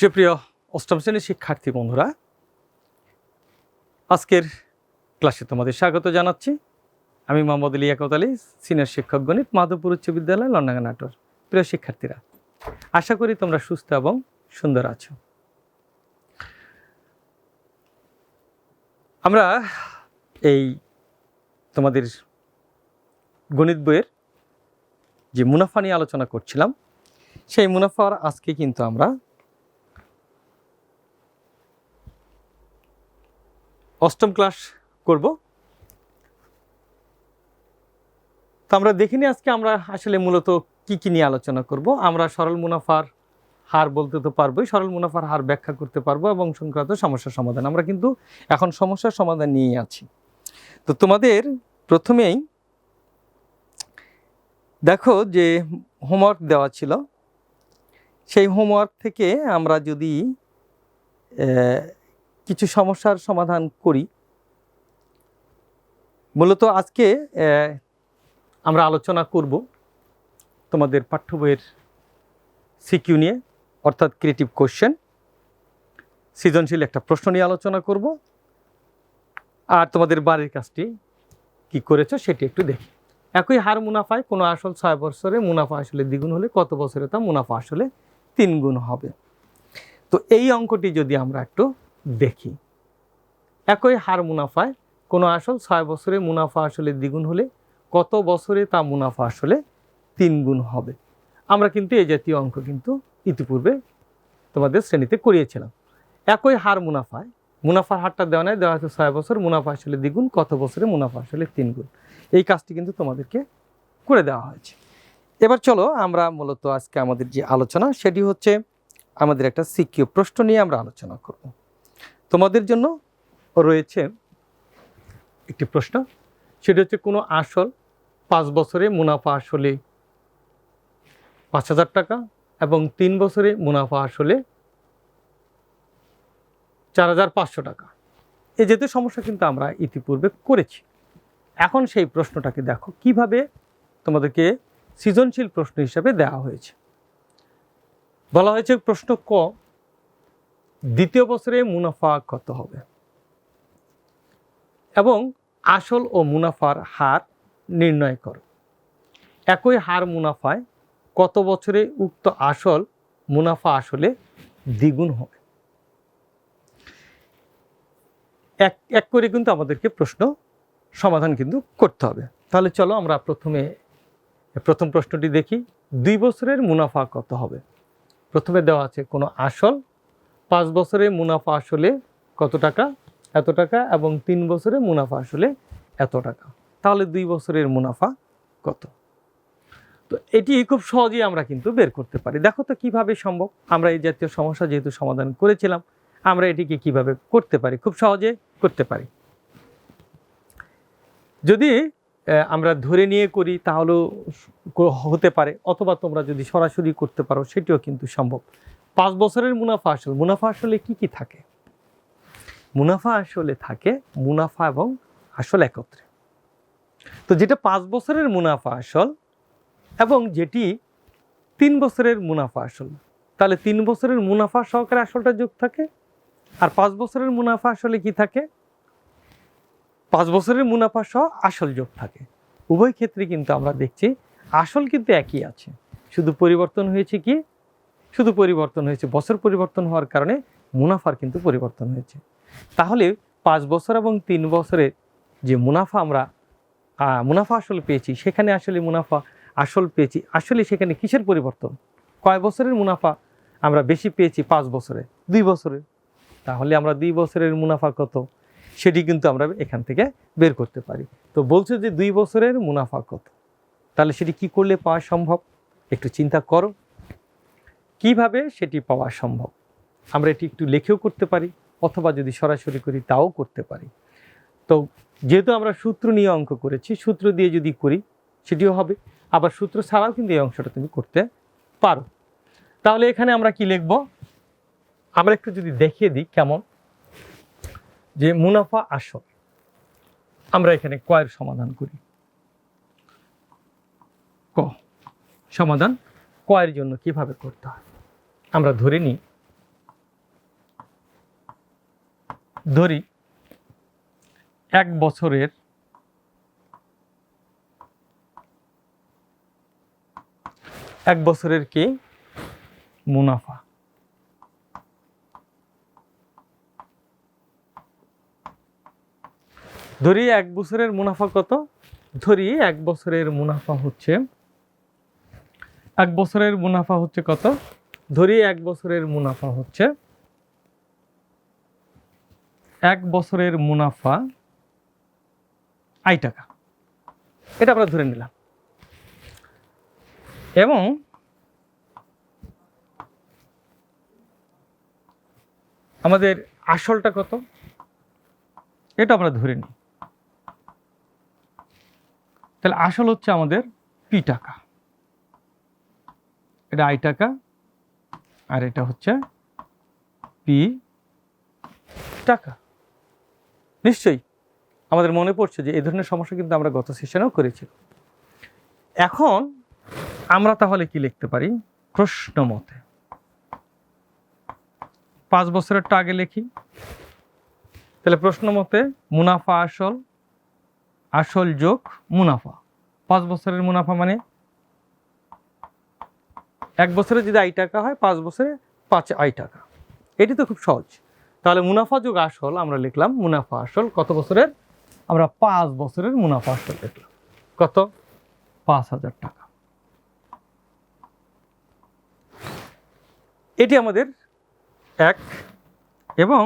সুপ্রিয় অষ্টম শ্রেণির শিক্ষার্থী বন্ধুরা, আজকের ক্লাসে তোমাদের স্বাগত জানাচ্ছি। আমি মোহাম্মদ লিয়াকত আলী সিনিয়র শিক্ষক গণিত, মাধবপুর উচ্চ বিদ্যালয়, লন্ডাঙ্গা নাটোর। প্রিয় শিক্ষার্থীরা, আশা করি তোমরা সুস্থ এবং সুন্দর আছো। আমরা এই তোমাদের গণিত বইয়ের যে মুনাফা নিয়ে আলোচনা করছিলাম, সেই মুনাফার আজকে কিন্তু আমরা অষ্টম ক্লাস করব। তো আমরা দেখিনি আজকে আমরা আসলে মূলত কি কি নিয়ে আলোচনা করব। আমরা সরল মুনাফার হার বলতে তো পারবোই, সরল মুনাফার হার ব্যাখ্যা করতে পারব এবং সংক্রান্ত সমস্যার সমাধান। আমরা কিন্তু এখন সমস্যার সমাধান নিয়েই আছি। তো তোমাদের প্রথমেই দেখো যে হোমওয়ার্ক দেওয়া ছিল। সেই হোমওয়ার্ক থেকে আমরা যদি কিছু সমস্যার সমাধান করি। মূলত আজকে আমরা আলোচনা করব তোমাদের পাঠ্য বইয়ের সিকিউ নিয়ে, অর্থাৎ ক্রিয়েটিভ কোশ্চেন। সৃজনশীল একটা প্রশ্ন নিয়ে আলোচনা করব। আর তোমাদের বাড়ির কাজটি কি করেছ সেটি একটু দেখি। একই হার মুনাফায় কোনো আসল ছয় বছরে মুনাফা আসলে দ্বিগুণ হলে কত বছরে তা মুনাফা আসলে তিন গুণ হবে। তো এই অঙ্কটি যদি আমরা একটু দেখি। একই হার মুনাফায়, কোনো আসল ছয় বছরে মুনাফা আসলে দ্বিগুণ হলে, কত বছরে তা মুনাফা আসলে তিন গুণ হবে। আমরা কিন্তু এই জাতীয় অঙ্ক কিন্তু ইতিপূর্বে তোমাদের শ্রেণীতে করিয়েছিলাম। একই হার মুনাফায়, মুনাফার হারটা দেওয়া নেয় দেওয়া হচ্ছে ছয় বছর, মুনাফা আসলে দ্বিগুণ, কত বছরে মুনাফা আসলে তিন গুণ এই কাজটি কিন্তু তোমাদেরকে করে দেওয়া হয়েছে। এবার চলো আমরা মূলত আজকে আমাদের যে আলোচনা, সেটি হচ্ছে আমাদের একটা সিকিউ প্রশ্ন নিয়ে আমরা আলোচনা করব। তোমাদের জন্য রয়েছে একটি প্রশ্ন। সেটা হচ্ছে, কোনো আসল পাঁচ বছরে মুনাফা আসলে পাঁচ হাজার টাকা এবং তিন বছরে মুনাফা আসলে চার হাজার পাঁচশো টাকা। এ যেতে সমস্যা কিন্তু আমরা ইতিপূর্বে করেছি। এখন সেই প্রশ্নটাকে দেখো, কীভাবে তোমাদেরকে সৃজনশীল প্রশ্ন হিসাবে দেওয়া হয়েছে। বলা হয়েছে, প্রশ্ন ক দ্বিতীয় বছরে মুনাফা কত হবে? এবং আসল ও মুনাফার হার নির্ণয় করো। একই হার মুনাফায় কত বছরে উক্ত আসল মুনাফা আসলে দ্বিগুণ হবে? এক এক করে কিন্তু আমাদেরকে প্রশ্ন সমাধান কিন্তু করতে হবে। তাহলে চলো আমরা প্রথমে, প্রথম প্রশ্নটি দেখি। দুই বছরের মুনাফা কত হবে? প্রথমে দেওয়া আছে কোনো আসল পাঁচ বছরে মুনাফা আসলে কত টাকা, এত টাকা এবং তিন বছরে মুনাফা আসলে এত টাকা। তাহলে দুই বছরের মুনাফা কত? তো এটি খুব সহজেই আমরা কিন্তু বের করতে পারি। দেখো তো কীভাবে সম্ভব? আমরা এই জাতীয় সমস্যা যেহেতু সমাধান করেছিলাম, আমরা এটিকে কীভাবে করতে পারি? খুব সহজে করতে পারি। যদি আমরা ধরে নিয়ে করি তাহলেও হতে পারে, অথবা তোমরা যদি সরাসরি করতে পারো, সেটিও কিন্তু সম্ভব। পাঁচ বছরের মুনাফা আসল, মুনাফা আসলে কি কি থাকে? মুনাফা আসলে থাকে মুনাফা এবং আসল একত্রে। তো যেটা পাঁচ বছরের মুনাফা আসল এবং যেটি তিন বছরের মুনাফা আসল, তাহলে তিন বছরের মুনাফা সহকারে আসলটা যোগ থাকে। আর পাঁচ বছরের মুনাফা আসলে কি থাকে? পাঁচ বছরের মুনাফা সহ আসল যোগ থাকে। উভয় ক্ষেত্রে কিন্তু আমরা দেখছি আসল কিন্তু একই আছে। শুধু পরিবর্তন হয়েছে কি? শুধু পরিবর্তন হয়েছে। বছর পরিবর্তন হওয়ার কারণে মুনাফার কিন্তু পরিবর্তন হয়েছে। তাহলে পাঁচ বছর এবং তিন বছরের যে মুনাফা আমরা মুনাফা আসলে পেয়েছি, সেখানে আসলে মুনাফা আসল পেয়েছি, আসলে সেখানে কিসের পরিবর্তন? কয় বছরের মুনাফা আমরা বেশি পেয়েছি পাঁচ বছরে? দুই বছরে তাহলে আমরা দুই বছরের মুনাফা কত? সেটি কিন্তু আমরা এখান থেকে বের করতে পারি। তো বলছে যে দুই বছরের মুনাফা কত? তাহলে সেটি কি করলে পাওয়া সম্ভব? একটু চিন্তা করো। কীভাবে সেটি পাওয়া সম্ভব? আমরা এটি একটু লেখেও করতে পারি, অথবা যদি সরাসরি করি, তাও করতে পারি। তো যেহেতু আমরা সূত্র নিয়ে অঙ্ক করেছি, সূত্র দিয়ে যদি করি, সেটিও হবে। আবার সূত্র ছাড়াও কিন্তু এই অংশটা তুমি করতে পারো। তাহলে এখানে আমরা কি লিখব? আমরা একটু যদি দেখিয়ে দিই কেমন। যে মুনাফা আসল। আমরা এখানে কয়ের সমাধান করি। ক। সমাধান কয়ের জন্য কীভাবে করতে হয়? আমরা ধরে নিই, ধরি এক বছরের এক বছরের কি? মুনাফা। ধরি এক বছরের মুনাফা কত? ধরি এক বছরের মুনাফা হচ্ছে, এক বছরের মুনাফা হচ্ছে কত? ধরি এক বছরের মুনাফা হচ্ছে। এক বছরের মুনাফা আই টাকা। এটা আমরা ধরে নিলাম। এবং আমাদের আসলটা কত? এটা আমরা ধরে নিই। তাহলে আসল হচ্ছে আমাদের পি টাকা। এটা আই টাকা আর এটা হচ্ছে পি টাকা। নিশ্চয়ই আমাদের মনে পড়ছে যে এই ধরনের সমস্যা কিন্তু আমরা গত সেশনেও করেছি এখন আমরা তাহলে কি লিখতে পারি? প্রশ্ন মতে। পাঁচ বছরেরটা আগে লিখি। তাহলে প্রশ্ন মতে মুনাফা আসল আসল যোগ মুনাফা। পাঁচ বছরের মুনাফা মানে এক বছরে যদি আই টাকা হয়, পাঁচ বছরে পাঁচ আই টাকা। এটি তো খুব সহজ। তাহলে মুনাফা যোগ আসল আমরা লিখলাম, মুনাফা আসল, কত বছরের? আমরা পাঁচ বছরের মুনাফা আসল লিখলাম। কত? পাঁচ হাজার টাকা। এটি আমাদের এক এবং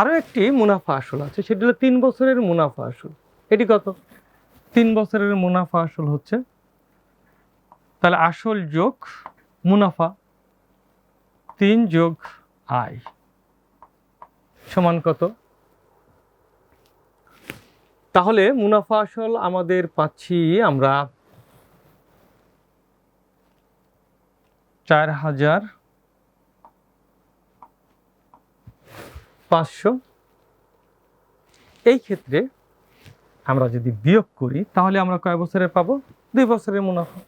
আরও একটি মুনাফা আসল আছে, সেটি হলো তিন বছরের মুনাফা আসল। এটি কত? তিন বছরের মুনাফা আসল হচ্ছে তাহলে আসল যোগ মুনাফা, তিন যোগ আয় সমান কত? তাহলে মুনাফা আসল আমাদের পাচ্ছি আমরা চার হাজার পাঁচশো। এই ক্ষেত্রে আমরা যদি বিয়োগ করি, তাহলে আমরা কয় বছরে পাবো? দুই বছরের মুনাফা।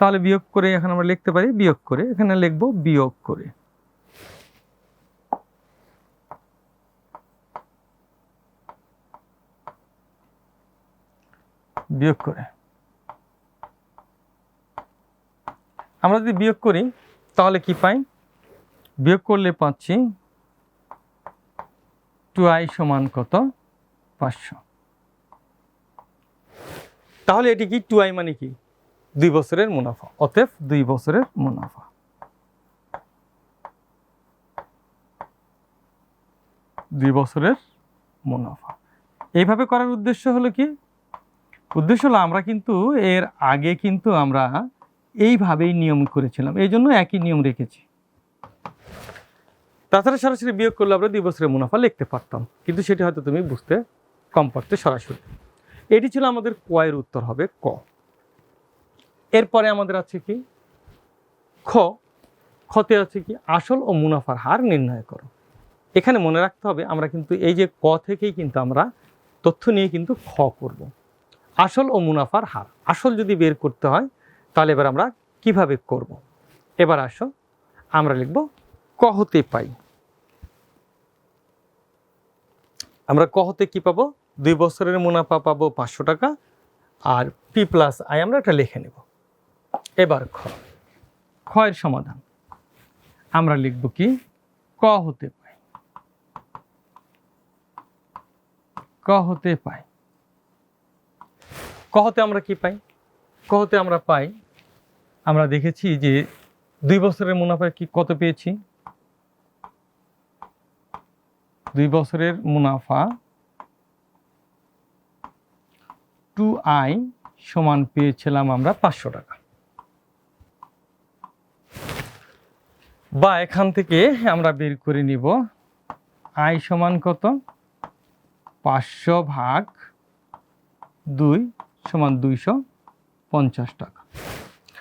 তাহলে বিয়োগ করে এখানে আমরা লিখতে পারি বিয়োগ করে। এখানে লিখব বিয়োগ করে। বিয়োগ করে। আমরা যদি বিয়োগ করি, তাহলে কি পাই? বিয়োগ করলে পাচ্ছি টু আই সমান কত? পাঁচশো। তাহলে এটি কি? টু আই মানে কি? দুই বছরের মুনাফা, অতএব দুই বছরের মুনাফা। দুই বছরের মুনাফা। এইভাবে করার উদ্দেশ্য হলো কি? উদ্দেশ্য হলো আমরা কিন্তু এর আগে কিন্তু আমরা এইভাবেই নিয়ম করেছিলাম। এই জন্য একই নিয়ম রেখেছি। তাছাড়া সরাসরি বিয়োগ করলে আমরা দুই বছরের মুনাফা লিখতে পারতাম। কিন্তু সেটি হয়তো তুমি বুঝতে কম পারতে সরাসরি। এটি ছিল আমাদের কয়ের উত্তর হবে ক। এরপরে আমাদের আছে কি? খ। খতে আছে কি? আসল ও মুনাফার হার নির্ণয় করো। এখানে মনে রাখতে হবে, আমরা কিন্তু এই যে ক থেকেই কিন্তু আমরা তথ্য নিয়ে কিন্তু খ করব। আসল ও মুনাফার হার। আসল যদি বের করতে হয়, তাহলে এবার আমরা কীভাবে করব? এবার আসো, আমরা লিখব ক হতে পাই। আমরা ক হতে কি পাবো? দুই বছরের মুনাফা পাবো পাঁচশো টাকা, আর পি প্লাস আই আমরা এটা লিখে নেব। এবার খ। ক্ষয়ের সমাধান। আমরা লিখব কি? ক হতে পাই ক হতে পাই ক হতে আমরা কি পাই? ক হতে আমরা পাই, আমরা দেখেছি যে দুই বছরের মুনাফায় কি কত পেয়েছি? দুই বছরের মুনাফা টু আই সমান পেয়েছিলাম আমরা পাঁচশো টাকা। বা এখান থেকে আমরা বের করে নিব। আই সমান কত? পাঁচশো ভাগ দুই সমান দুইশো পঞ্চাশ টাকা।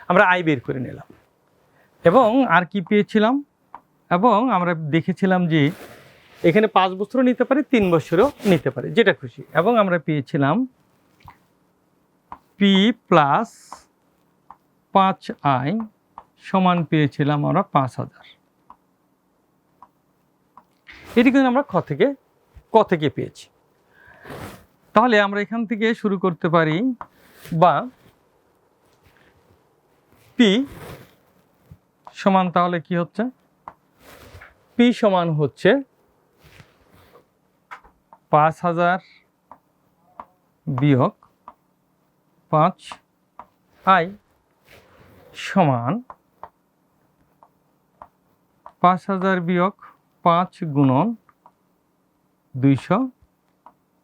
আমরা আয় বের করে নিলাম। এবং আর কি পেয়েছিলাম? এবং আমরা দেখেছিলাম যে এখানে পাঁচ বছরও নিতে পারে, তিন বছরও নিতে পারে, যেটা খুশি। এবং আমরা পেয়েছিলাম পি প্লাস পাঁচ আই সমান পেয়েছিলাম আমরা পাঁচ হাজার। এটি কিন্তু আমরা খ থেকে, ক থেকে পেয়েছি। তাহলে আমরা এখান থেকে শুরু করতে পারি বা পি সমান তাহলে কি হচ্ছে? পি সমান হচ্ছে পাঁচ হাজার বিয়োগ পাঁচ আই সমান পাঁচ হাজার বিয়োগ পাঁচ গুণন দুইশো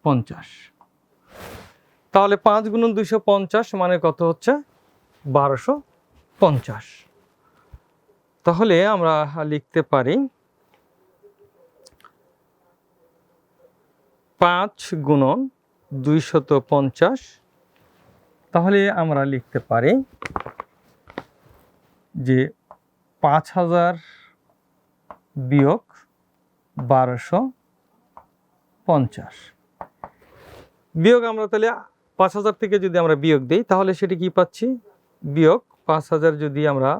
পঞ্চাশ। তাহলে পাঁচ গুণন দুইশো পঞ্চাশ মানে কত হচ্ছে? বারোশো পঞ্চাশ। তাহলে আমরা লিখতে পারি পাঁচ গুণন দুইশত পঞ্চাশ। তাহলে আমরা লিখতে পারি যে পাঁচ হাজার বিয়োগ বারোশো পঞ্চাশ। বিয়োগ আমরা তাহলে পাঁচ হাজার থেকে যদি আমরা বিয়োগ দিই, তাহলে সেটি কি পাচ্ছি? বিয়োগ পাঁচ হাজার যদি আমরা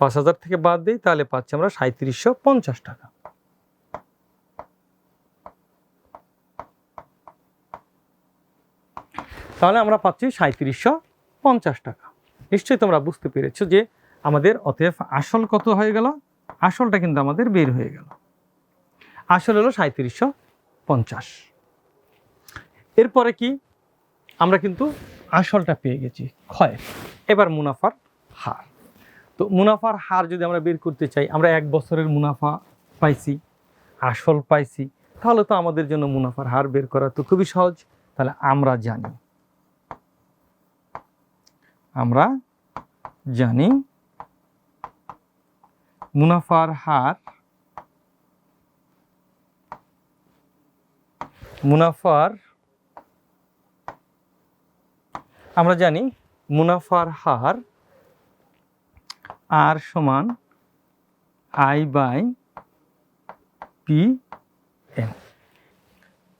পাঁচ হাজার থেকে বাদ দিই, তাহলে পাচ্ছি আমরা সাঁত্রিশশো পঞ্চাশ টাকা। তাহলে আমরা পাচ্ছি সাঁত্রিশশো পঞ্চাশ টাকা। নিশ্চয়ই তোমরা বুঝতে পেরেছ যে আমাদের অতএব আসল কত হয়ে গেল? আসলটা কিন্তু আমাদের বের হয়ে গেল। আসল হলো সাঁত্রিশশো পঞ্চাশ। এরপরে কি? আমরা কিন্তু আসলটা পেয়ে গেছি ক্ষয়। এবার মুনাফার হার। তো মুনাফার হার যদি আমরা বের করতে চাই, আমরা এক বছরের মুনাফা পাইছি, আসল পাইছি, তাহলে তো আমাদের জন্য মুনাফার হার বের করা তো খুবই সহজ। তাহলে আমরা জানি। আমরা জানি মুনাফার হার, মুনাফার, আমরা জানি মুনাফার হার আর সমান আই বাই পি এন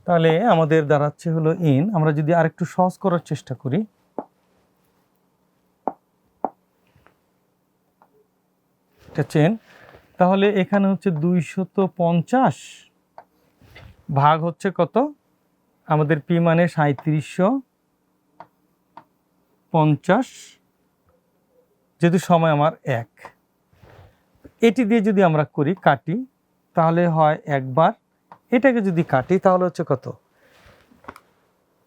তাহলে আমাদের দাঁড়াচ্ছে হলো এন আমরা যদি আরেকটু সহজ করার চেষ্টা করি এটা চেন তাহলে এখানে হচ্ছে দুইশত পঞ্চাশ ভাগ হচ্ছে কত? আমাদের পি মানে সাঁত্রিশশো পঞ্চাশ, যেহেতু সময় আমার এক। এটি দিয়ে যদি আমরা করি, কাটি, তাহলে হয় একবার। এটাকে যদি কাটি, তাহলে হচ্ছে কত?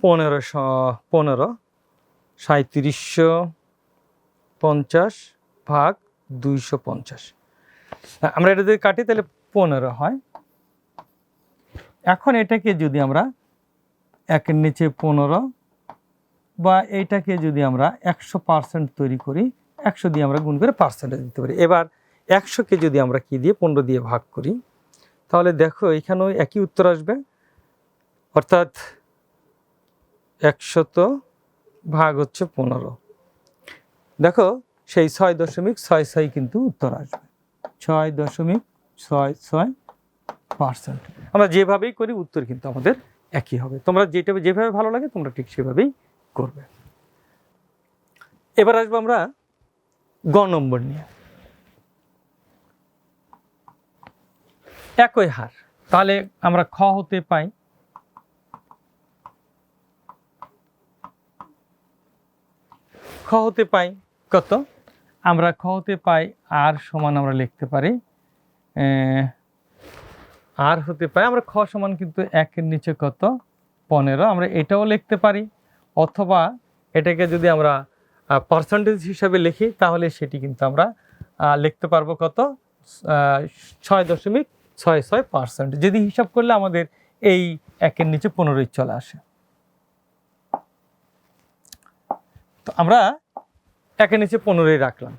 পনেরোশো পনেরো সাঁত্রিশশো পঞ্চাশ ভাগ দুইশো পঞ্চাশ। আমরা এটা যদি কাটি তাহলে পনেরো হয়। এখন এটাকে যদি আমরা একের নিচে পনেরো বা এইটাকে যদি আমরা একশো পার্সেন্ট তৈরি করি, একশো দিয়ে আমরা গুণ করে পার্সেন্টেজ দিতে পারি। এবার একশোকে যদি আমরা কি দিয়ে, পনেরো দিয়ে ভাগ করি, তাহলে দেখো এখানেও একই উত্তর আসবে। অর্থাৎ একশত ভাগ হচ্ছে পনেরো। দেখো সেই ছয় দশমিক ছয় ছয় কিন্তু উত্তর আসবে। ছয় দশমিক ছয় ছয় পার্সেন্ট। আমরা যেভাবেই করি উত্তর কিন্তু আমাদের একই হবে। তোমরা যেটা যেভাবে ভালো লাগে তোমরা ঠিক সেভাবেই করবে। এবার আসব আমরা গ নম্বর নিয়ে। একই হার। তাহলে আমরা খ হতে পাই। খ হতে পাই কত? আমরা খ হতে পাই, আর সমান আমরা লিখতে পারি আর হতে পাই আমরা খ সমান কিন্তু একের নিচে কত? পনেরো, আমরা এটাও লিখতে পারি, অথবা এটাকে যদি আমরা পার্সেন্টেজ হিসাবে লিখি, তাহলে সেটি কিন্তু আমরা লিখতে পারব কত? ছয় দশমিক ছয় ছয় পার্সেন্ট যদি হিসাব করলে আমাদের এই একের নিচে পনেরোই চলে আসে। তো আমরা একের নিচে পনেরোই রাখলাম।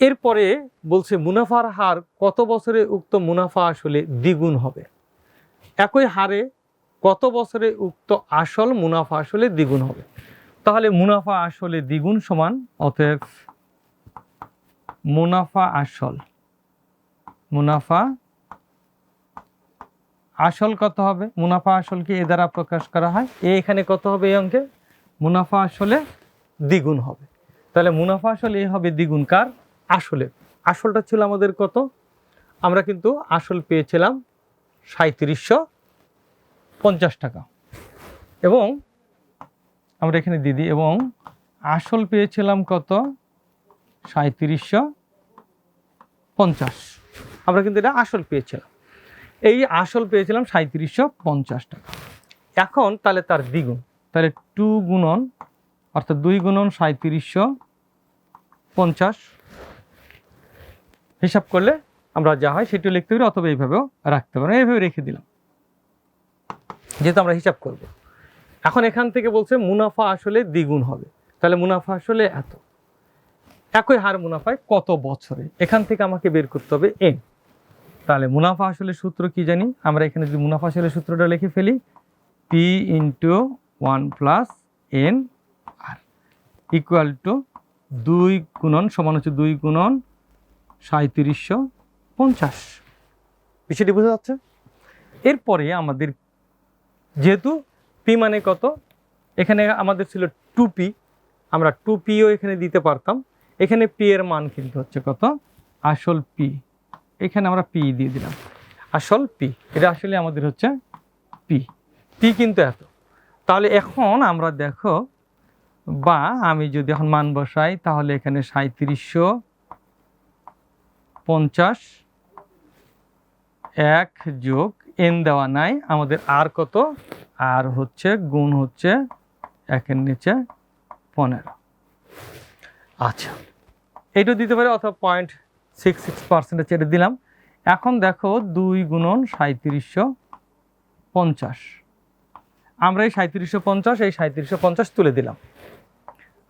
এরপরে বলছে, মুনাফার হার কত বছরে উক্ত মুনাফা আসলে দ্বিগুণ হবে? একই হারে কত বছরে উক্ত আসল মুনাফা আসলে দ্বিগুণ হবে? তাহলে মুনাফা আসলে দ্বিগুণ সমান, অতএব মুনাফা আসল মুনাফা আসল কত হবে? মুনাফা আসলকে এ দ্বারা প্রকাশ করা হয়? এখানে কত হবে এই অঙ্কে? মুনাফা আসলে দ্বিগুণ হবে। তাহলে মুনাফা আসলে এ হবে দ্বিগুণ কার? আসলে। আসলটা ছিল আমাদের কত? আমরা কিন্তু আসল পেয়েছিলাম সাঁত্রিশশো পঞ্চাশ টাকা। এবং আমরা এখানে দিদি এবং আসল পেয়েছিলাম কত? সাঁত্রিশশো পঞ্চাশ। আমরা কিন্তু এটা আসল পেয়েছিলাম। এই আসল পেয়েছিলাম সাঁত্রিশশো পঞ্চাশ টাকা। এখন তাহলে তার দ্বিগুণ। তাহলে টু গুণন অর্থাৎ দুই গুণন সাঁত্রিশশো পঞ্চাশ। হিসাব করলে আমরা যা হয় সেটিও লিখতে পারি অথবা এইভাবেও রাখতে পারি। এইভাবে রেখে দিলাম। যেহেতু আমরা হিসাব করব। এখন এখান থেকে বলছে মুনাফা আসলে দ্বিগুণ হবে। তাহলে মুনাফা আসলে এত। একই হার মুনাফায় কত বছরে? এখান থেকে আমাকে বের করতে হবে এন তাহলে মুনাফা আসলে সূত্র কি জানি? আমরা এখানে যদি মুনাফা আসলে সূত্রটা লিখে ফেলি P into one plus N equal to দুই গুণন সমান হচ্ছে দুই গুণন সাঁত্রিশশো পঞ্চাশ। বিষয়টি বোঝা যাচ্ছে? এরপরে আমাদের যেহেতু পি মানে কত? এখানে আমাদের ছিল টু পি আমরা টু পিও এখানে দিতে পারতাম। এখানে পি এর মান কিন্তু হচ্ছে কত? আসল পি এখানে আমরা পি দিয়ে দিলাম। আসল পি এটা আসলে আমাদের হচ্ছে পি পি কিন্তু এত। তাহলে এখন আমরা দেখো বা আমি যদি এখন মান বসাই, তাহলে এখানে সাঁত্রিশশো পঞ্চাশ এক যোগ এন দেওয়া নাই। আমাদের আর কত? আর হচ্ছে, গুণ হচ্ছে একের নিচে পনেরো। আচ্ছা এইটা দিতে পারে অথবা পয়েন্ট সিক্স সিক্স পার্সেন্টে ছেড়ে দিলাম। এখন দেখো দুই গুণন সাঁত্রিশশো পঞ্চাশ। আমরা এই সাঁত্রিশশো পঞ্চাশ, এই সাঁত্রিশশো পঞ্চাশ তুলে দিলাম।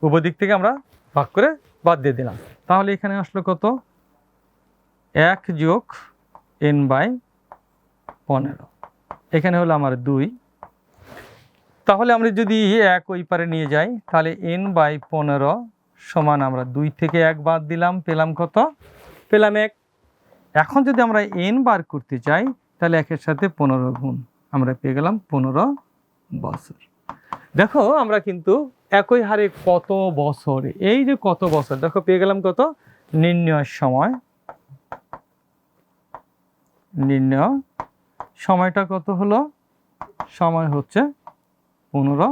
উভয় দিক থেকে আমরা ভাগ করে বাদ দিয়ে দিলাম। তাহলে এখানে আসলো কত? এক যোগ এন বাই পনেরো। এখানে হলো আমার দুই। তাহলে আমরা যদি এক ওই পারে নিয়ে যাই, তাহলে এন বাই পনেরো সমান আমরা দুই থেকে এক বাদ দিলাম। পেলাম কত? পেলাম এক। এখন যদি আমরা এন বার করতে চাই, তাহলে একের সাথে পনেরো গুণ আমরা পেয়ে গেলাম পনেরো বছর। দেখো, আমরা কিন্তু একই হারে কত বছর? এই যে কত বছর? দেখো, পেয়ে গেলাম কত? নির্ণয়ের সময়। নির্ণয় সময়টা কত হলো? সময় হচ্ছে পনেরো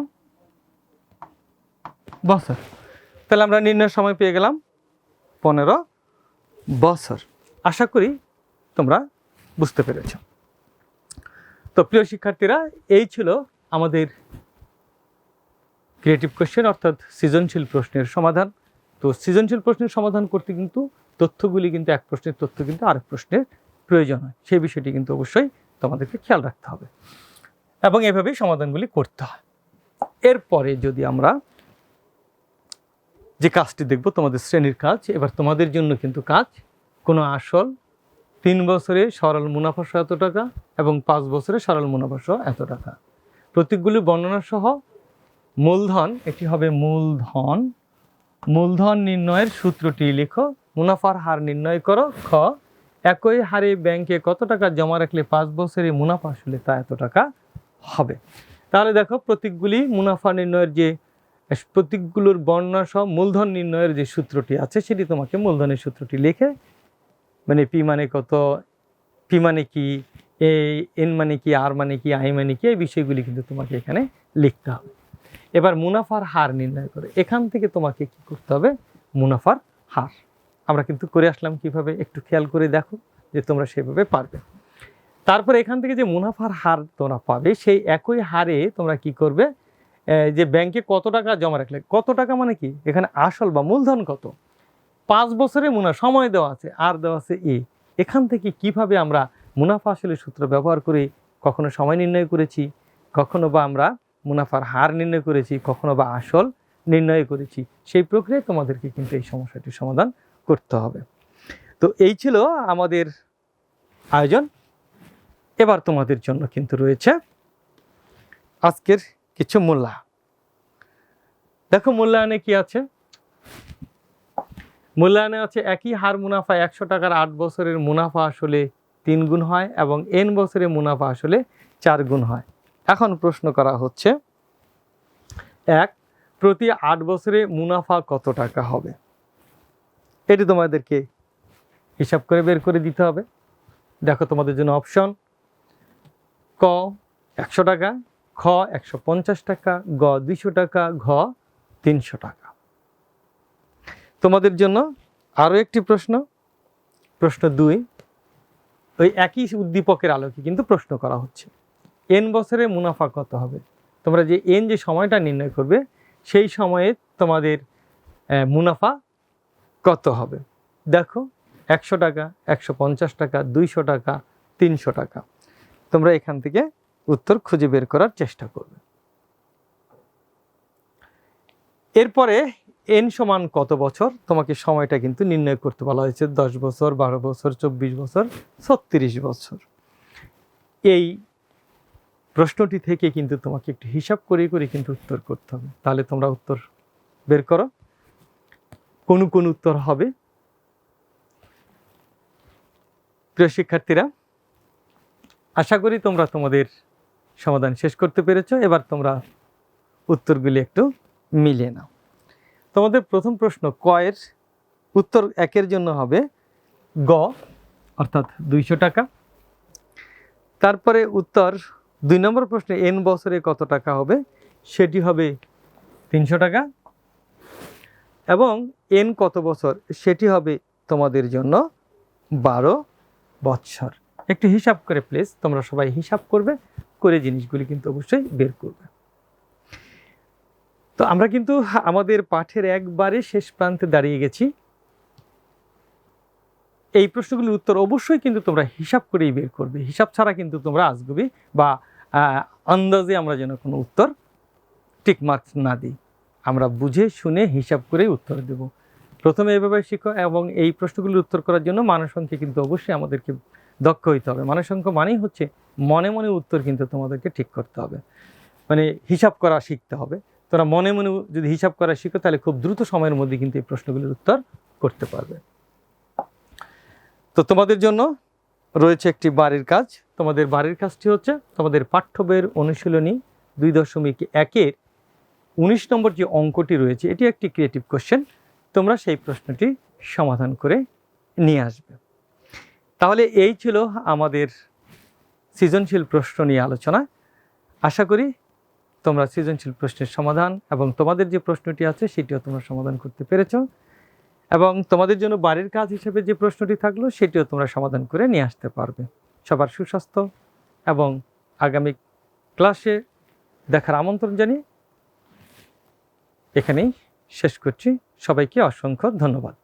বছর। তাহলে আমরা নির্ণয়ের সময় পেয়ে গেলাম পনেরো বছর। আশা করি তোমরা বুঝতে পেরেছ। তো প্রিয় শিক্ষার্থীরা, এই ছিল আমাদের ক্রিয়েটিভ কোয়েশ্চেন অর্থাৎ সৃজনশীল প্রশ্নের সমাধান। তো সৃজনশীল প্রশ্নের সমাধান করতে কিন্তু তথ্যগুলি কিন্তু এক প্রশ্নের তথ্য কিন্তু আরেক প্রশ্নের প্রয়োজন হয়। সেই বিষয়টি কিন্তু অবশ্যই তোমাদেরকে খেয়াল রাখতে হবে। এবং এভাবেই সমাধানগুলি করতে হয়। এরপরে যদি আমরা যে কাজটি দেখব, তোমাদের শ্রেণির কাজ, এবার তোমাদের জন্য কিন্তু কাজ, কোনো আসল তিন বছরে সরল মুনাফা সহ এত টাকা এবং পাঁচ বছরে সরল মুনাফা সহ এত টাকা। প্রতীকগুলি বর্ণনা সহ মূলধন, এটি হবে মূলধন। মূলধন নির্ণয়ের সূত্রটি লেখো, মুনাফার হার নির্ণয় করো, খ, একই হারে ব্যাংকে কত টাকা জমা রাখলে পাঁচ বছরে মুনাফা আসলে তা এত টাকা হবে? তাহলে দেখো, প্রতীকগুলি মুনাফা নির্ণয়ের যে, প্রতীকগুলোর বর্ণনা সহ মূলধন নির্ণয়ের যে সূত্রটি আছে, সেটি তোমাকে মূলধনের সূত্রটি লিখে মানে পি মানে কত, পি মানে কি, এ, এন মানে কি, আর মানে কি, আই মানে কি, এই বিষয়গুলি কিন্তু তোমাকে এখানে লিখতে হবে। এবার মুনাফার হার নির্ণয় করে। এখান থেকে তোমাকে কি করতে হবে? মুনাফার হার। আমরা কিন্তু করে আসলাম কীভাবে? একটু খেয়াল করে দেখো যে তোমরা সেভাবে পারবে। তারপর এখান থেকে যে মুনাফার হার তোমরা পাবে, সেই একই হারে তোমরা কি করবে? যে ব্যাংকে কত টাকা জমা রাখলে? কত টাকা মানে কি? এখানে আসল বা মূলধন কত? পাঁচ বছরে মুনা, সময় দেওয়া আছে, আর দেওয়া আছে এ। এখান থেকে কীভাবে আমরা মুনাফা আসলে সূত্র ব্যবহার করে কখনো সময় নির্ণয় করেছি, কখনো বা আমরা মুনাফার হার নির্ণয় করেছি, কখনো বা আসল নির্ণয় করেছি, সেই প্রক্রিয়ায় তোমাদেরকে কিন্তু এই সমস্যাটির সমাধান করতে হবে। তো এই ছিল আমাদের আয়োজন। এবার তোমাদের জন্য কিন্তু রয়েছে আজকের কিছু মূল্যায়ন দেখো মূল্যায়নে কি আছে? মূল্যায়নে আছে একই হার মুনাফা একশো টাকার আট বছরের মুনাফা আসলে তিন গুণ হয় এবং এন বছরের মুনাফা আসলে চার গুণ হয়। এখন প্রশ্ন করা হচ্ছে, এক, প্রতি আট বছরে মুনাফা কত টাকা হবে? এটি তোমাদেরকে হিসাব করে বের করে দিতে হবে। দেখো তোমাদের জন্য অপশন, ক, একশো টাকা, খ, একশো পঞ্চাশ টাকা, গ, দুইশো টাকা, ঘ, তিনশো টাকা। তোমাদের জন্য আরও একটি প্রশ্ন। প্রশ্ন দুই, ওই একই উদ্দীপকের আলোকে কিন্তু প্রশ্ন করা হচ্ছে। এন বছরে মুনাফা কত হবে? তোমরা যে এন যে সময়টা নির্ণয় করবে, সেই সময়ে তোমাদের মুনাফা কত হবে? দেখো, একশো টাকা, একশো পঞ্চাশ টাকা, দুইশো টাকা, তিনশো টাকা। তোমরা এখান থেকে উত্তর খুঁজে বের করার চেষ্টা করবে। এরপরে এন সমান কত বছর? তোমাকে সময়টা কিন্তু নির্ণয় করতে বলা হয়েছে, দশ বছর, বারো বছর, চব্বিশ বছর, ছত্রিশ বছর। এই প্রশ্নটি থেকে কিন্তু তোমাকে একটু হিসাব করে করে কিন্তু উত্তর করতে হবে। তাহলে তোমরা উত্তর বের করো। কোন কোন উত্তর হবে? প্রিয় শিক্ষার্থীরা, আশা করি তোমরা তোমাদের সমাধান শেষ করতে পেরেছ। এবার তোমরা উত্তরগুলি একটু মিলিয়ে নাও। তোমাদের প্রথম প্রশ্ন, কয়ের উত্তর একের জন্য হবে গ, অর্থাৎ দুইশো টাকা। তারপরে উত্তর দুই নম্বর প্রশ্নে এন বছরে কত টাকা হবে? সেটি হবে তিনশো টাকা। এবং এন কত বছর? সেটি হবে তোমাদের জন্য বারো বৎসর। একটু হিসাব করে প্লিজ তোমরা সবাই হিসাব করবে, করে জিনিসগুলি কিন্তু অবশ্যই বের করবে। তো আমরা কিন্তু আমাদের পাঠের একবারে শেষ প্রান্তে দাঁড়িয়ে গেছি। এই প্রশ্নগুলির উত্তর অবশ্যই কিন্তু তোমরা হিসাব করেই বের করবে। হিসাব ছাড়া কিন্তু তোমরা আজগুবি বা আন্দাজে আমরা যেন কোনো উত্তর টিক মার্কস না দিই। আমরা বুঝে, শুনে, হিসাব করেই উত্তর দেব। প্রথমে এভাবে শিখো এবং এই প্রশ্নগুলির উত্তর করার জন্য মানসংখ্যা কিন্তু অবশ্যই আমাদেরকে দক্ষ হইতে হবে। মানসংখ্যা মানেই হচ্ছে মনে মনে উত্তর কিন্তু তোমাদেরকে ঠিক করতে হবে। মানে হিসাব করা শিখতে হবে। তোমরা মনে মনে যদি হিসাব করা শিখো, তাহলে খুব দ্রুত সময়ের মধ্যে কিন্তু এই প্রশ্নগুলির উত্তর করতে পারবে। তো তোমাদের জন্য রয়েছে একটি বাড়ির কাজ। তোমাদের বাড়ির কাজটি হচ্ছে তোমাদের পাঠ্য বইয়ের অনুশীলনী দুই দশমিক একের উনিশ নম্বর যে অঙ্কটি রয়েছে, এটি একটি ক্রিয়েটিভ কোশ্চেন তোমরা সেই প্রশ্নটি সমাধান করে নিয়ে আসবে। তাহলে এই ছিল আমাদের সৃজনশীল প্রশ্ন নিয়ে আলোচনা। আশা করি তোমরা সৃজনশীল প্রশ্নের সমাধান এবং তোমাদের যে প্রশ্নটি আছে, সেটিও তোমরা সমাধান করতে পেরেছ। এবং তোমাদের জন্য বাড়ির কাজ হিসেবে যে প্রশ্নটি থাকল, সেটিও তোমরা সমাধান করে নিয়ে আসতে পারবে। সবার সুস্বাস্থ্য এবং আগামী ক্লাসে দেখার আমন্ত্রণ জানিয়ে এখানেই শেষ করছি। সবাইকে অসংখ্য ধন্যবাদ।